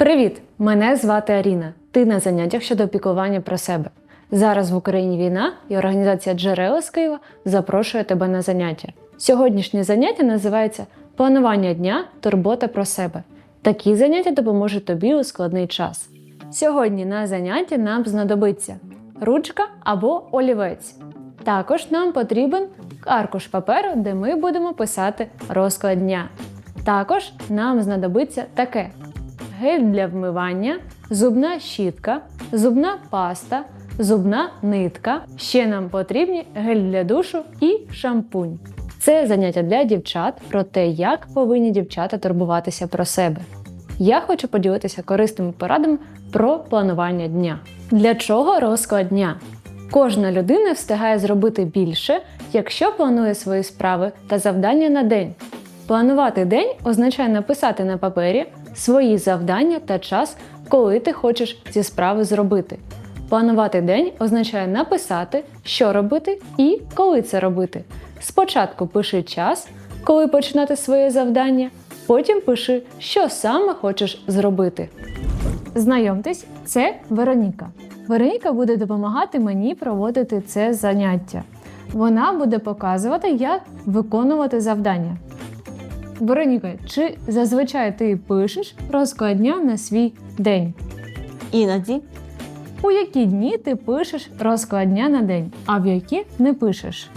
Привіт! Мене звати Аріна. Ти на заняттях щодо опікування про себе. Зараз в Україні війна і організація Джерела з Києва запрошує тебе на заняття. Сьогоднішнє заняття називається Планування дня, турбота про себе. Такі заняття допоможуть тобі у складний час. Сьогодні на занятті нам знадобиться ручка або олівець. Також нам потрібен аркуш паперу, де ми будемо писати розклад дня. Також нам знадобиться таке: гель для вмивання, зубна щітка, зубна паста, зубна нитка. Ще нам потрібні гель для душу і шампунь. Це заняття для дівчат про те, як повинні дівчата турбуватися про себе. Я хочу поділитися корисними порадами про планування дня. Для чого розклад дня? Кожна людина встигає зробити більше, якщо планує свої справи та завдання на день. Планувати день означає написати на папері свої завдання та час, коли ти хочеш ці справи зробити. Планувати день означає написати, що робити і коли це робити. Спочатку пиши час, коли починати своє завдання, потім пиши, що саме хочеш зробити. Знайомтесь, це Вероніка. Вероніка буде допомагати мені проводити це заняття. Вона буде показувати, як виконувати завдання. Вероніка, чи зазвичай ти пишеш розклад дня на свій день? Іноді У які дні ти пишеш розклад дня на день, а в які не пишеш?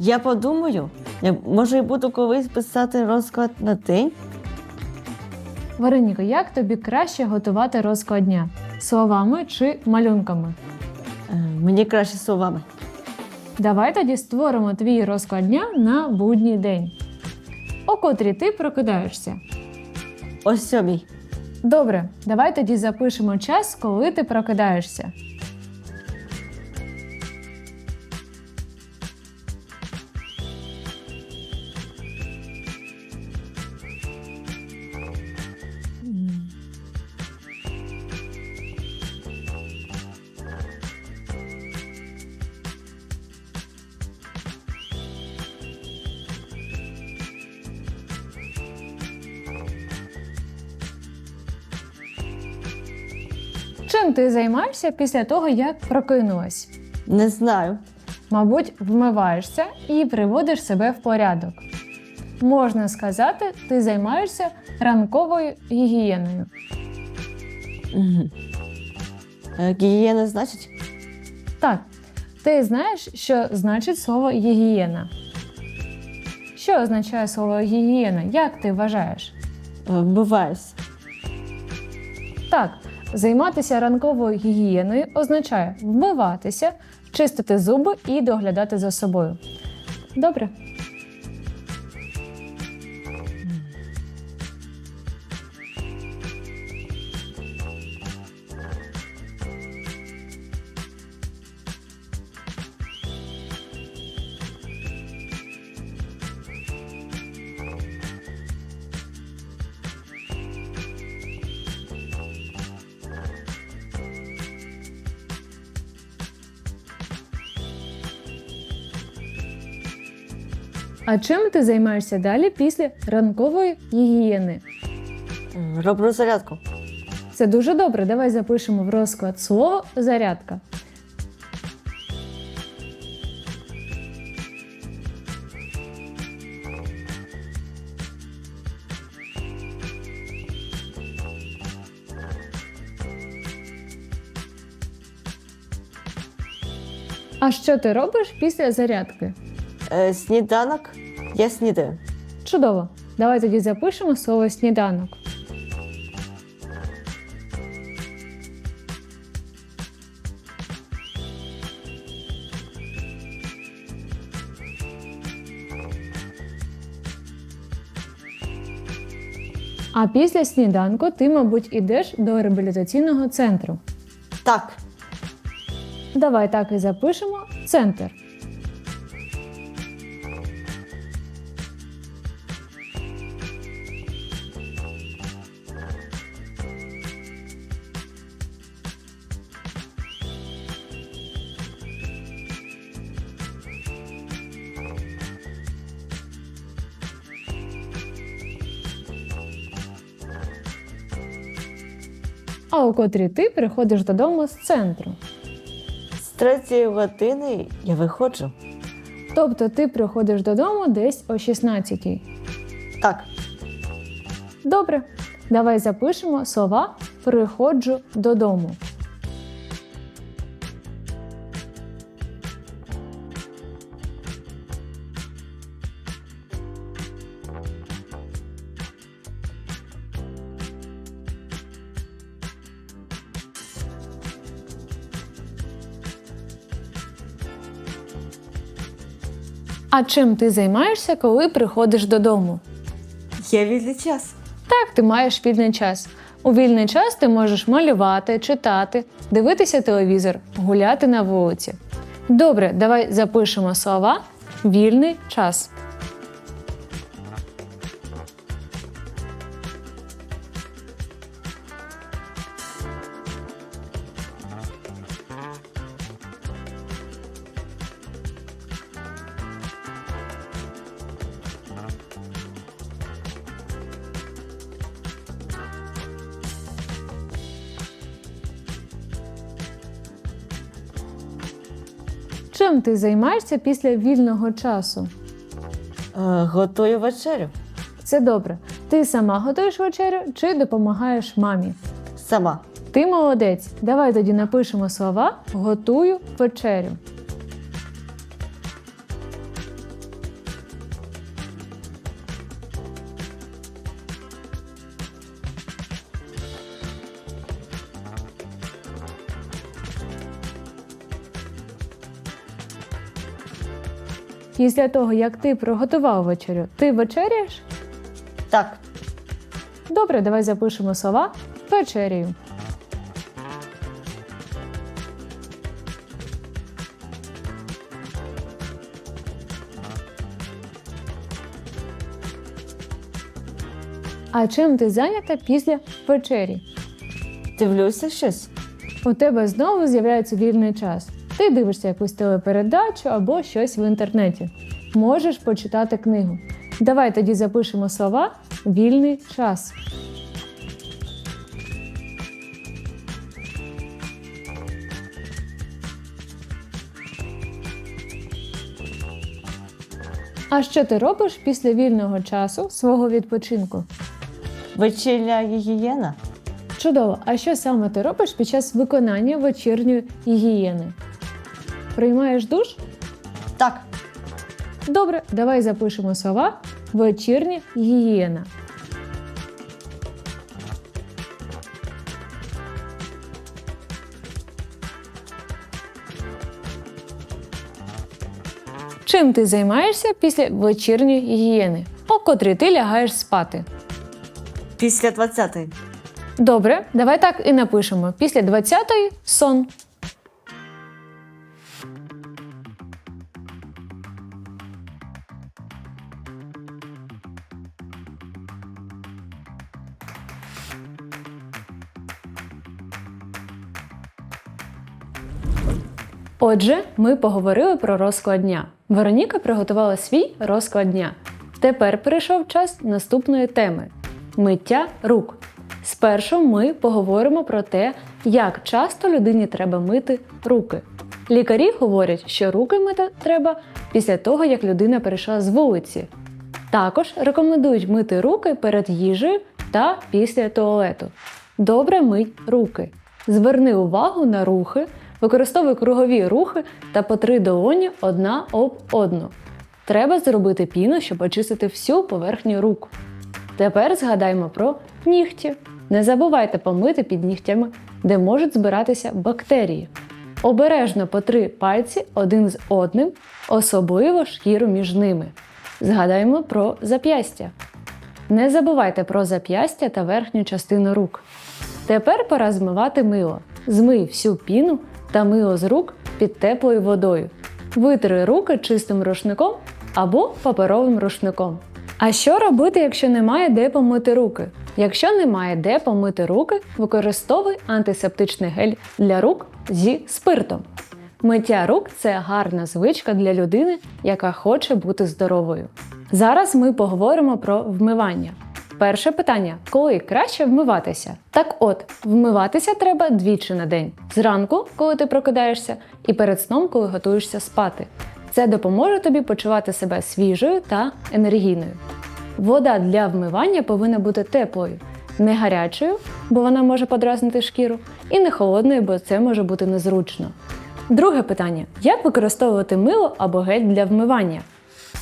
я подумаю, я може і буду колись писати розклад на день. Вероніка, як тобі краще готувати розклад дня? Словами чи малюнками? Е, Мені краще словами. Давай тоді створимо твій розклад дня на будній день. О котрій ти прокидаєшся. Ось сьомій. Добре, давай тоді запишемо час, коли ти прокидаєшся. Ти займаєшся після того, як прокинулась? Не знаю. Мабуть, вмиваєшся і приводиш себе в порядок. Можна сказати, ти займаєшся ранковою гігієною. Е, Гігієна значить Так, ти знаєш, що значить слово гігієна? Що означає слово гігієна? Як ти вважаєш? е, вбиваюсь. Так, займатися ранковою гігієною означає вмиватися, чистити зуби і доглядати за собою. Добре. А чим ти займаєшся далі після ранкової гігієни? Роблю зарядку. Це дуже добре. Давай запишемо в розклад слово зарядка. А що ти робиш після зарядки? Е, Сніданок. Я снідаю. Чудово. Давай тоді запишемо слово сніданок. А після сніданку ти, мабуть, ідеш до реабілітаційного центру. Так. Давай так і запишемо центр. А о котрій ти приходиш додому з центру. З третьої години я виходжу. Тобто ти приходиш додому десь о 16 Так, Добре, давай запишемо слова приходжу додому. А чим ти займаєшся, коли приходиш додому? є вільний час. Так, ти маєш вільний час. У вільний час ти можеш малювати, читати, дивитися телевізор, гуляти на вулиці. Добре, давай запишемо слова вільний час. Чим ти займаєшся після вільного часу? Е, готую вечерю. Це добре. Ти сама готуєш вечерю чи допомагаєш мамі? Сама. Ти молодець. Давай тоді напишемо слова готую вечерю. Після того, як ти приготував вечерю, ти вечеряєш? Так, Добре, давай запишемо слова вечерію. А чим ти зайнята після вечері? дивлюся щось. У тебе знову з'являється вільний час. Ти дивишся якусь телепередачу або щось в інтернеті. Можеш почитати книгу. Давай тоді запишемо слова вільний час. А що ти робиш після вільного часу свого відпочинку? Вечірня гігієна. Чудово! А що саме ти робиш під час виконання вечірньої гігієни? Приймаєш душ? Так, Добре, давай запишемо слова вечірня гігієна. Чим ти займаєшся після вечірньої гігієни? О котрій ти лягаєш спати. після 20-ї. Добре, давай так і напишемо. Після 20-ї сон. Отже, ми поговорили про розклад дня. Вероніка приготувала свій розклад дня. Тепер прийшов час наступної теми миття рук. Спершу ми поговоримо про те, як часто людині треба мити руки. Лікарі говорять, що руки мити треба після того, як людина перейшла з вулиці. Також рекомендують мити руки перед їжею та після туалету. Добре мить руки. Зверни увагу на рухи, використовуй кругові рухи та потри долоні одна об одну. Треба зробити піну, щоб очистити всю поверхню рук. Тепер згадаймо про нігті. Не забувайте помити під нігтями, де можуть збиратися бактерії. Обережно потри пальці один з одним, особливо шкіру між ними. Згадаймо про зап'ястя. Не забувайте про зап'ястя та верхню частину рук. Тепер пора змивати мило. Змий всю піну та мило з рук під теплою водою. Витри руки чистим рушником або паперовим рушником. А що робити, якщо немає де помити руки? Якщо немає де помити руки, використовуй антисептичний гель для рук зі спиртом. Миття рук це гарна звичка для людини, яка хоче бути здоровою. Зараз ми поговоримо про вмивання. Перше питання: коли краще вмиватися? Так от, вмиватися треба двічі на день: зранку, коли ти прокидаєшся, і перед сном, коли готуєшся спати. Це допоможе тобі почувати себе свіжою та енергійною. Вода для вмивання повинна бути теплою, не гарячою, бо вона може подразнити шкіру, і не холодною, бо це може бути незручно. Друге питання: як використовувати мило або гель для вмивання?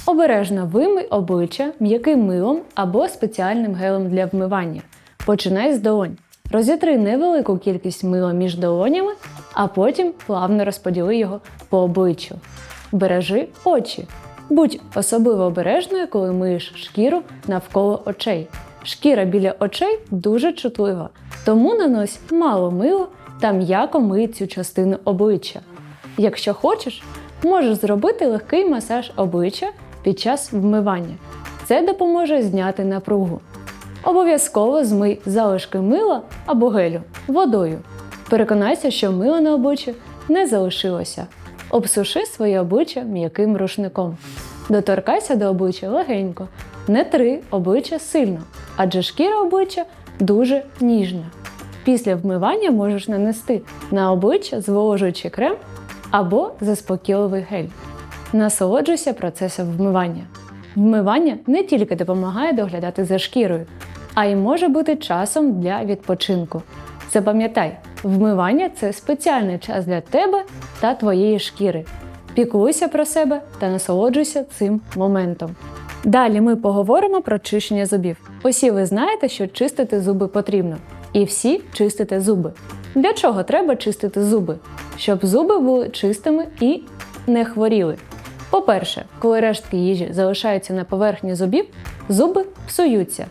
Обережно вимий обличчя м'яким милом або спеціальним гелем для вмивання. Починай з долонь. Розітри невелику кількість мила між долонями, а потім плавно розподіли його по обличчю. Бережи очі. Будь особливо обережною, коли миєш шкіру навколо очей. Шкіра біля очей дуже чутлива, тому нанось мало мила та м'яко мий цю частину обличчя. Якщо хочеш, можеш зробити легкий масаж обличчя під час вмивання. Це допоможе зняти напругу. Обов'язково змий залишки мила або гелю водою. Переконайся, що мила на обличчі не залишилося. Обсуши своє обличчя м'яким рушником. Доторкайся до обличчя легенько, не три обличчя сильно, адже шкіра обличчя дуже ніжна. Після вмивання можеш нанести на обличчя зволожуючий крем або заспокійливий гель. Насолоджуйся процесом вмивання. Вмивання не тільки допомагає доглядати за шкірою, а й може бути часом для відпочинку. Запам'ятай, вмивання це спеціальний час для тебе та твоєї шкіри. Піклуйся про себе та насолоджуйся цим моментом. Далі ми поговоримо про чищення зубів. Усі ви знаєте, що чистити зуби потрібно, і всі чистите зуби. Для чого треба чистити зуби? Щоб зуби були чистими і не хворіли. По-перше, коли рештки їжі залишаються на поверхні зубів, зуби псуються.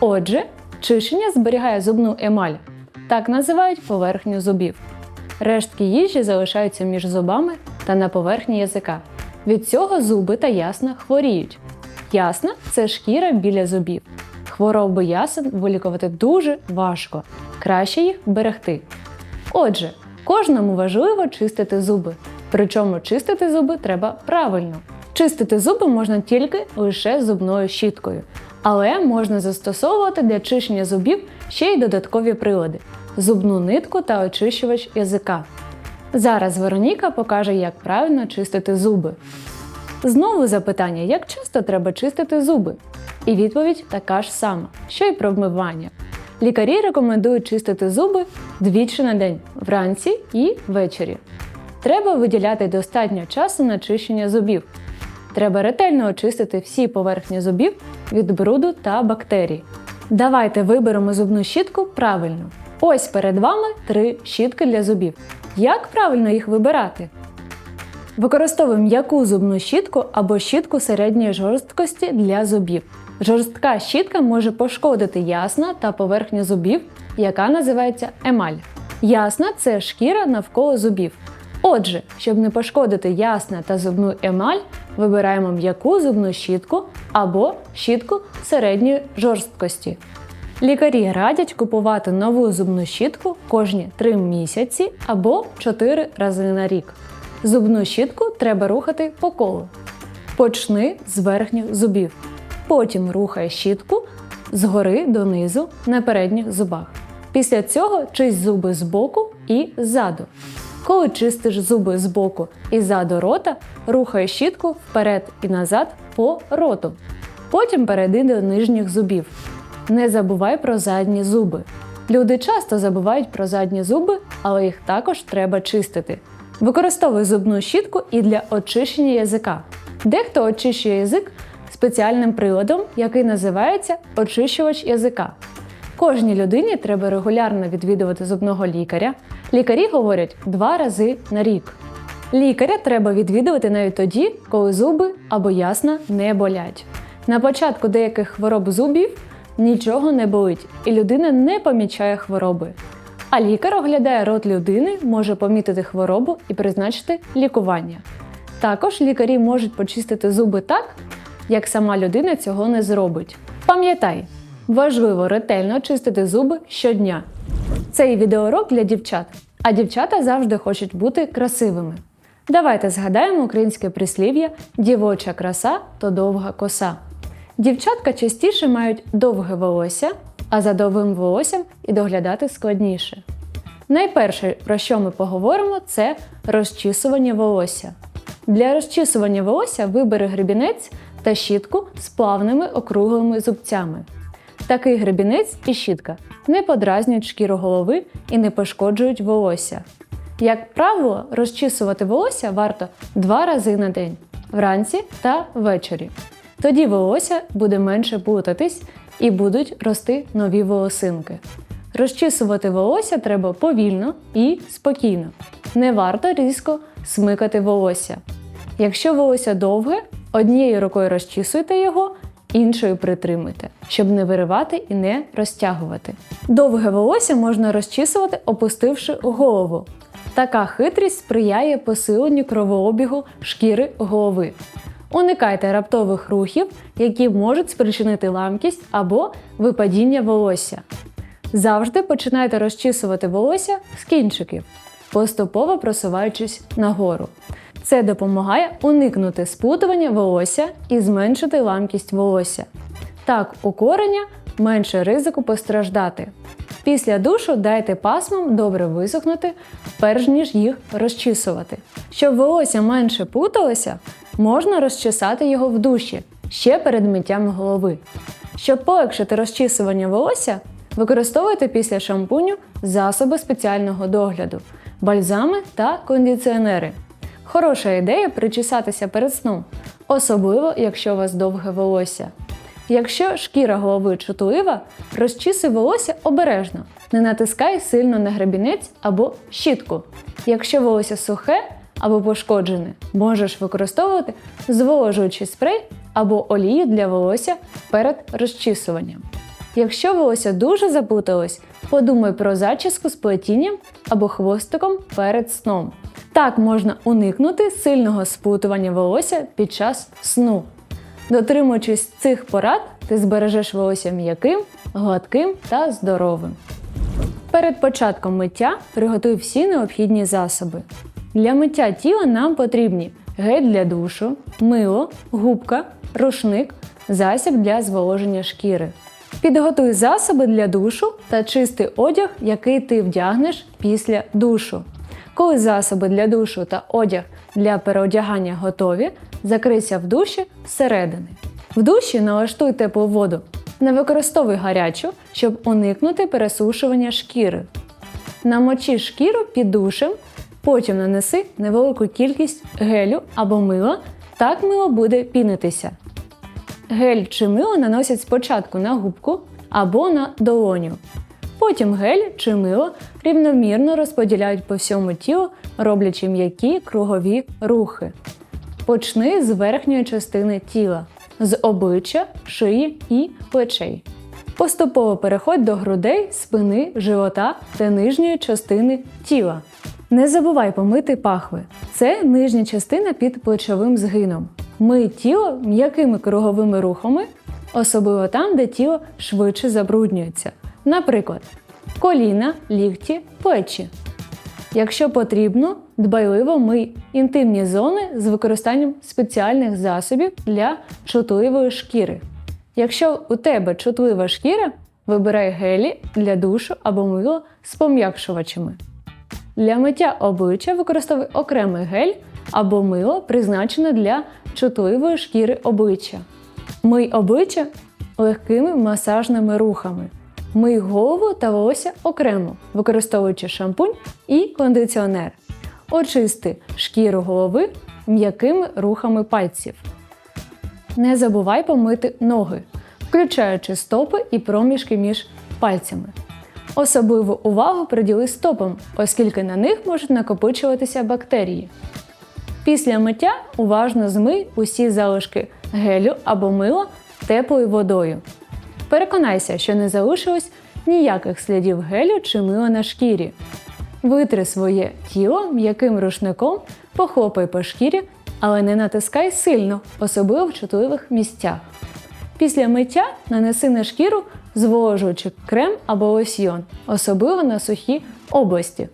Отже, чищення зберігає зубну емаль, так називають поверхню зубів. Рештки їжі залишаються між зубами та на поверхні язика. Від цього зуби та ясна хворіють. Ясна це шкіра біля зубів. Хвороби ясен вилікувати дуже важко. Краще їх берегти. Отже, кожному важливо чистити зуби. Причому чистити зуби треба правильно. Чистити зуби можна тільки лише зубною щіткою, але можна застосовувати для чищення зубів ще й додаткові прилади зубну нитку та очищувач язика. Зараз Вероніка покаже, як правильно чистити зуби. Знову запитання, як часто треба чистити зуби? І відповідь така ж сама, що й про вмивання. Лікарі рекомендують чистити зуби двічі на день вранці і ввечері. Треба виділяти достатньо часу на чищення зубів. Треба ретельно очистити всі поверхні зубів від бруду та бактерій. Давайте виберемо зубну щітку правильно. Ось перед вами три щітки для зубів. Як правильно їх вибирати? Використовуємо м'яку зубну щітку або щітку середньої жорсткості для зубів. Жорстка щітка може пошкодити ясна та поверхню зубів, яка називається емаль. Ясна це шкіра навколо зубів. Отже, щоб не пошкодити ясна та зубну емаль, вибираємо м'яку зубну щітку або щітку середньої жорсткості. Лікарі радять купувати нову зубну щітку кожні 3 місяці або 4 рази на рік. Зубну щітку треба рухати по колу. Почни з верхніх зубів. Потім рухай щітку згори донизу на передніх зубах. Після цього чисть зуби збоку і ззаду. Коли чистиш зуби збоку і ззаду рота, рухай щітку вперед і назад по роту. Потім перейди до нижніх зубів. Не забувай про задні зуби. Люди часто забувають про задні зуби, але їх також треба чистити. Використовуй зубну щітку і для очищення язика. Дехто очищує язик спеціальним приладом, який називається очищувач язика. Кожній людині треба регулярно відвідувати зубного лікаря. Лікарі говорять два рази на рік. Лікаря треба відвідувати навіть тоді, коли зуби або ясна не болять. На початку деяких хвороб зубів нічого не болить, і людина не помічає хвороби. А лікар оглядає рот людини, може помітити хворобу і призначити лікування. Також лікарі можуть почистити зуби так, як сама людина цього не зробить. Пам'ятай, важливо ретельно чистити зуби щодня. Цей відеоурок для дівчат, а дівчата завжди хочуть бути красивими. Давайте згадаємо українське прислів'я Дівоча краса то довга коса. Дівчатка частіше мають довге волосся, а за довгим волоссям і доглядати складніше. Найперше, про що ми поговоримо, це розчісування волосся. Для розчісування волосся вибери гребінець та щітку з плавними округлими зубцями. Такий гребінець і щітка не подразнюють шкіру голови і не пошкоджують волосся. Як правило, розчісувати волосся варто два рази на день вранці та ввечері. Тоді волосся буде менше плутатись і будуть рости нові волосинки. Розчісувати волосся треба повільно і спокійно. Не варто різко смикати волосся. Якщо волосся довге, однією рукою розчісуйте його, іншою притримуйте, щоб не виривати і не розтягувати. Довге волосся можна розчісувати, опустивши голову. Така хитрість сприяє посиленню кровообігу шкіри голови. Уникайте раптових рухів, які можуть спричинити ламкість або випадіння волосся. Завжди починайте розчісувати волосся з кінчиків, поступово просуваючись нагору. Це допомагає уникнути сплутування волосся і зменшити ламкість волосся. Так, у кореня менше ризику постраждати. Після душу дайте пасмам добре висохнути, перш ніж їх розчісувати. Щоб волосся менше путалося, можна розчесати його в душі ще перед миттям голови. Щоб полегшити розчісування волосся, використовуйте після шампуню засоби спеціального догляду, бальзами та кондиціонери. Хороша ідея причесатися перед сном, особливо якщо у вас довге волосся. Якщо шкіра голови чутлива, розчісуй волосся обережно, не натискай сильно на гребінець або щітку. Якщо волосся сухе або пошкоджене, можеш використовувати зволожуючий спрей або олію для волосся перед розчісуванням. Якщо волосся дуже запуталось, подумай про зачіску з плетінням або хвостиком перед сном. Так можна уникнути сильного спутування волосся під час сну. Дотримуючись цих порад, ти збережеш волосся м'яким, гладким та здоровим. Перед початком миття приготуй всі необхідні засоби. Для миття тіла нам потрібні гель для душу, мило, губка, рушник, засіб для зволоження шкіри. Підготуй засоби для душу та чистий одяг, який ти вдягнеш після душу. Коли засоби для душу та одяг для переодягання готові, закрийся в душі зсередини. В душі налаштуй теплу воду. Не використовуй гарячу, щоб уникнути пересушування шкіри. Намочи шкіру під душем, потім нанеси невелику кількість гелю або мила, так мило буде пінитися. Гель чи мило наносять спочатку на губку або на долоню. Потім гель чи мило рівномірно розподіляють по всьому тілу, роблячи м'які кругові рухи. Почни з верхньої частини тіла, з обличчя, шиї і плечей. Поступово переходь до грудей, спини, живота та нижньої частини тіла. Не забувай помити пахви. Це нижня частина під плечовим згином. Мий тіло м'якими круговими рухами, особливо там, де тіло швидше забруднюється. Наприклад, коліна, лікті, плечі. Якщо потрібно, дбайливо мий інтимні зони з використанням спеціальних засобів для чутливої шкіри. Якщо у тебе чутлива шкіра, вибирай гелі для душу або мило з пом'якшувачами. Для миття обличчя використовуй окремий гель або мило, призначене для чутливої шкіри обличчя. Мий обличчя легкими масажними рухами. Мий голову та волосся окремо, використовуючи шампунь і кондиціонер. Очисти шкіру голови м'якими рухами пальців. Не забувай помити ноги, включаючи стопи і проміжки між пальцями. Особливу увагу приділи стопам, оскільки на них можуть накопичуватися бактерії. Після миття уважно змий усі залишки гелю або мила теплою водою. Переконайся, що не залишилось ніяких слідів гелю чи мила на шкірі. Витри своє тіло м'яким рушником, похлопай по шкірі, але не натискай сильно, особливо в чутливих місцях. Після миття нанеси на шкіру зволожуючий крем або лосьйон, особливо на сухі області.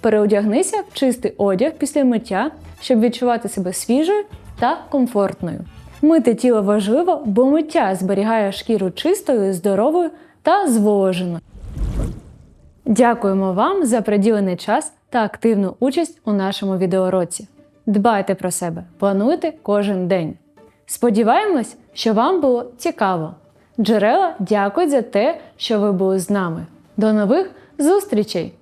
Переодягнися в чистий одяг після миття, щоб відчувати себе свіжою та комфортною. Мити тіло важливо, бо миття зберігає шкіру чистою, здоровою та зволоженою. Дякуємо вам за приділений час та активну участь у нашому відеоуроці. Дбайте про себе, плануйте кожен день. Сподіваємось, що вам було цікаво. Джерела дякують за те, що ви були з нами. До нових зустрічей!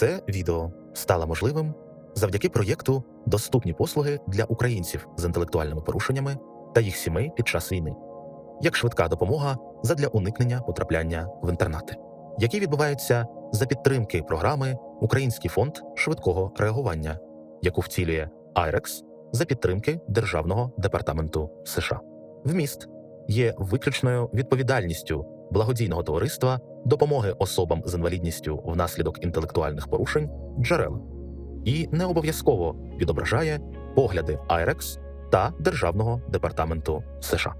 Це відео стало можливим завдяки проєкту Доступні послуги для українців з інтелектуальними порушеннями та їх сімей під час війни, як швидка допомога задля уникнення потрапляння в інтернати, які відбуваються за підтримки програми Український фонд швидкого реагування, яку втілює IREX за підтримки Державного департаменту США. Вміст є виключною відповідальністю благодійного товариства допомоги особам з інвалідністю внаслідок інтелектуальних порушень джерела і не обов'язково відображає погляди IREX та Державного департаменту США.